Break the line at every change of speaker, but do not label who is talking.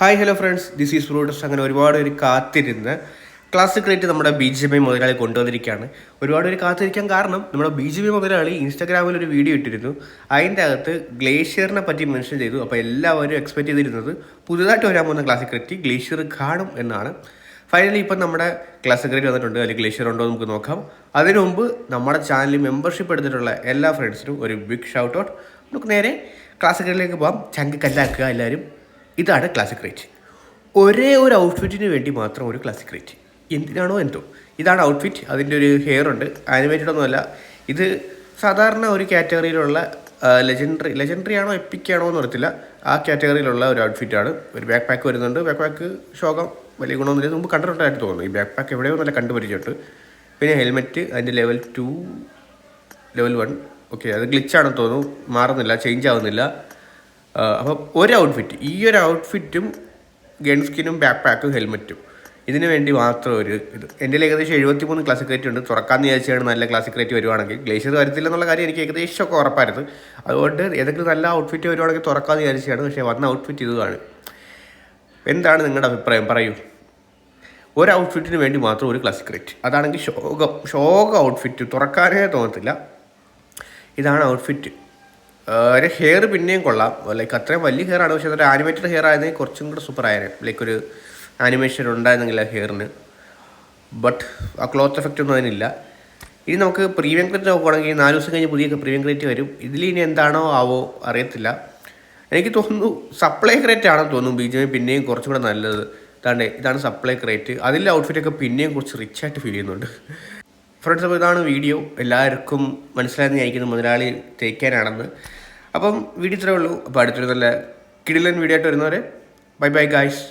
Hi hello friends this is fruits അങ്ങനെ ഒരുപാട് പേര് കാത്തിരുന്ന് ക്ലാസിക് റേറ്റ് നമ്മുടെ ബി ജെ പി മുതലാളി കൊണ്ടുവന്നിരിക്കുകയാണ്. ഒരുപാട് പേര് കാത്തിരിക്കാൻ കാരണം നമ്മുടെ ബി ജെ പി മുതലാളി ഇൻസ്റ്റാഗ്രാമിൽ ഒരു വീഡിയോ ഇട്ടിരുന്നു. അതിന്റെ അകത്ത് ഗ്ലേഷ്യറിനെ പറ്റി മെൻഷൻ ചെയ്തു. അപ്പോൾ എല്ലാവരും എക്സ്പെക്ട് ചെയ്തിരുന്നത് പുതുതായിട്ട് വരാൻ പോകുന്ന ക്ലാസിക് റേറ്റ് ഗ്ലേഷ്യർ കാണും എന്നാണ്. ഫൈനലി ഇപ്പം നമ്മുടെ ക്ലാസിക് റേറ്റ് വന്നിട്ടുണ്ട്. അല്ലെങ്കിൽ ഗ്ലേഷ്യർ ഉണ്ടോ നമുക്ക് നോക്കാം. അതിനു മുമ്പ് നമ്മുടെ ചാനലിൽ മെമ്പർഷിപ്പ് എടുത്തിട്ടുള്ള എല്ലാ ഫ്രണ്ട്സിനും ഒരു ബിഗ് ഷൗട്ട് ഔട്ട് നമുക്ക് നേരെ ക്ലാസിക് റേറ്റിലേക്ക് പോകാം ചങ്ക് കല്ലാക്കുക എല്ലാവരും. ഇതാണ് ക്ലാസിക് റേറ്റ് ഒരേ ഒരു ഔട്ട്ഫിറ്റിന് വേണ്ടി മാത്രം ഒരു ക്ലാസിക് റേറ്റ് എന്തിനാണോ എന്തോ. ഇതാണ് ഔട്ട്ഫിറ്റ് അതിന്റെ ഒരു ഹെയർ ഉണ്ട്. ആനിമേറ്റഡ് ഒന്നുമല്ല ഇത് സാധാരണ ഒരു കാറ്റഗറിയിലുള്ള ലെജൻഡറി ലെജൻഡറി ആണോ എപ്പിക്കാണോ എന്ന് അറിയത്തില്ല. ആ കാറ്റഗറിയിലുള്ള ഒരു ഔട്ട്ഫിറ്റാണ് ഒരു ബാക്ക് പാക്ക് വരുന്നുണ്ട്. ബാക്ക് പാക്ക് ശോകം വലിയ ഗുണമൊന്നുമില്ല. മുമ്പ് കണ്ടിട്ടുണ്ടായിട്ട് തോന്നുന്നു. ഈ ബാക്ക് പാക്ക് എവിടെയോ നല്ല കണ്ടുപരിച്ചിട്ടുണ്ട് പിന്നെ ഹെൽമെറ്റ് അതിന്റെ level two level one okay അത് ഗ്ലിച്ചാണെന്ന് തോന്നുന്നു. മാറുന്നില്ല ചേഞ്ച് ആവുന്നില്ല. ആ, അപ്പം ഒരു ഔട്ട്ഫിറ്റ് ഈ ഒരു ഔട്ട്ഫിറ്റും ഗൺ സ്കിനും ബാക്ക് പാക്കും ഹെൽമെറ്റും ഇതിന് വേണ്ടി മാത്രം ഒരു ഇത്. എന്റെ ഏകദേശം എഴുപത്തി മൂന്ന് ക്ലാസിക് റേറ്റ് ഉണ്ട്. തുറക്കാമെന്ന് വിചാരിച്ചാണ് നല്ല ക്ലാസിക് റേറ്റ് വരുവാണെങ്കിൽ. ഗ്ലേഷ്യർ വരത്തില്ല എന്നുള്ള കാര്യം എനിക്ക് ഏകദേശം ഒക്കെ ഉറപ്പായിരുന്നു. അതുകൊണ്ട് ഏതെങ്കിലും നല്ല ഔട്ട്ഫിറ്റ് വരുവാണെങ്കിൽ തുറക്കാമെന്ന് വിചാരിച്ചാണ് പക്ഷേ വന്ന ഔട്ട്ഫിറ്റ് ഇതുമാണ് എന്താണ് നിങ്ങളുടെ അഭിപ്രായം? പറയൂ. ഒരു ഔട്ട്ഫിറ്റിന് വേണ്ടി മാത്രം ഒരു ക്ലാസിക് റേറ്റ് അതാണെങ്കിൽ ശോകം. ശോക ഔട്ട്ഫിറ്റ് തുറക്കാനേ തോന്നത്തില്ല. ഇതാണ് ഔട്ട്ഫിറ്റ് ഒരു ഹെയർ പിന്നെയും കൊള്ളാം. ലൈക്ക് അത്രയും വലിയ ഹെയർ ആണ്. പക്ഷേ അതൊരു ആനിമേറ്റഡ് ഹെയർ ആയിരുന്നെങ്കിൽ കുറച്ചും കൂടെ സൂപ്പർ ആയേനെ ലൈക്ക് ഒരു ആനിമേഷൻ ഉണ്ടായിരുന്നെങ്കിൽ ആ ഹെയറിന് ബട്ട് ആ ക്ലോത്ത് എഫക്റ്റ് ഒന്നും അതിനില്ല. ഇനി നമുക്ക് പ്രീമിയം ക്രെഡിറ്റ് നോക്കുകയാണെങ്കിൽ നാല് ദിവസം കഴിഞ്ഞ് പുതിയ പ്രീമിയം ക്രെഡിറ്റ് വരും. ഇതിൽ ഇനി എന്താണോ ആവോ അറിയത്തില്ല. എനിക്ക് തോന്നുന്നു സപ്ലൈ ക്രേറ്റ് ആണെന്ന് തോന്നുന്നു ബി ജെ പി പിന്നെയും കുറച്ചും കൂടെ നല്ലത്. ഇതാണ്ട് ഇതാണ് സപ്ലൈ ക്രേറ്റ് അതിലെ ഔട്ട്ഫിറ്റൊക്കെ പിന്നെയും കുറച്ച് റിച്ച് ആയിട്ട് ഫീൽ ചെയ്യുന്നുണ്ട്. ഫ്രണ്ട്സ് അപ്പോൾ ഇതാണ് വീഡിയോ എല്ലാവർക്കും മനസ്സിലായെന്ന് വിചാരിക്കുന്നു മുതലാളി തേക്കാനാണെന്ന്. അപ്പം വീഡിയോ ഇത്രേ ഉള്ളൂ. അപ്പോൾ അടുത്തൊരു നല്ല കിടിലൻ വീഡിയോ ആയിട്ട് വരുന്നവരെ ബൈ ബൈ ഗായ്സ്